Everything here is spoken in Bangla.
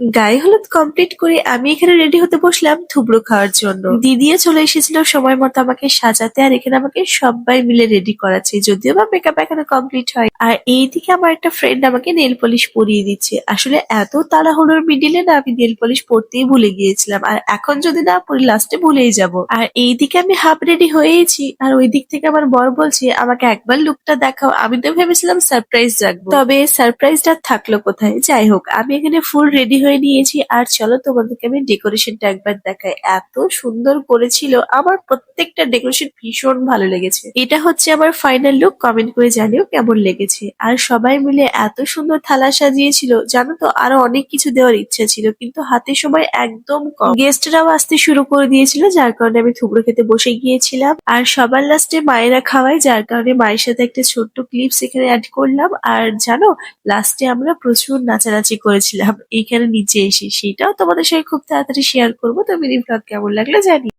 গায়ে হলুদ কমপ্লিট করে আমি এখানে রেডি হতে বসলাম থুবড়ো খাওয়ার জন্য। দিদিও চলে এসেছিল, সময় মতো আমাকে সাজাতে আর এখানে আমাকে সবাই মিলে রেডি করাচ্ছে, যদিও বা মেকআপ এখানে কমপ্লিট হয় আর এইদিকে আমার একটা ফ্রেন্ড আমাকে নেল পলিশ পরিয়ে দিচ্ছে। আসলে এত তাড়াহুড়োর মিডিলে না আমি নেল পলিশ পরতেই ভুলে গিয়েছিলাম, আর এখন যদি না পরি লাস্টে ভুলেই যাব। আর এইদিকে আমি হাফ রেডি হয়েইছি আর ওই দিক থেকে আমার বর বলছে, আমাকে একবার লুকটা দেখাও। আমি তো ভেবেছিলাম সারপ্রাইজ রাখব তবে সারপ্রাইজটা থাকল কোথায়? যাই হোক, আমি এখানে ফুল রেডি হয়ে নিয়েছি। আর চলো তোমাদেরকে আমি ডেকোরেশনটা একবার দেখাই। এত সুন্দর করেছিল। আমার প্রত্যেকটা ডেকোরেশন ভীষণ ভালো লেগেছে। এটা হচ্ছে আমার ফাইনাল লুক কমেন্ট করে জানিও কেমন লেগেছে। আর সবাই মিলে এত সুন্দর থালা সাজিয়েছিল। জানো তো, আরও অনেক কিছু দেওয়ার ইচ্ছা ছিল, কিন্তু হাতে সময় একদম কম। গেস্টরাও আসতে শুরু করে দিয়েছিল, যার কারণে আমি থুবড়ো খেতে বসে গিয়েছিলাম। আর সবার লাস্টে মায়েরা খাওয়ায়, যার কারণে মায়ের সাথে একটা ছোট্ট ক্লিপস এখানে অ্যাড করলাম। আর জানো লাস্টে আমরা প্রচুর নাচানাচি করেছিলাম। এইখানে নিচে এসে সেটাও তোমাদের সঙ্গে খুব তাড়াতাড়ি শেয়ার করব। তো মিনি ব্লগ কেমন লাগল জানি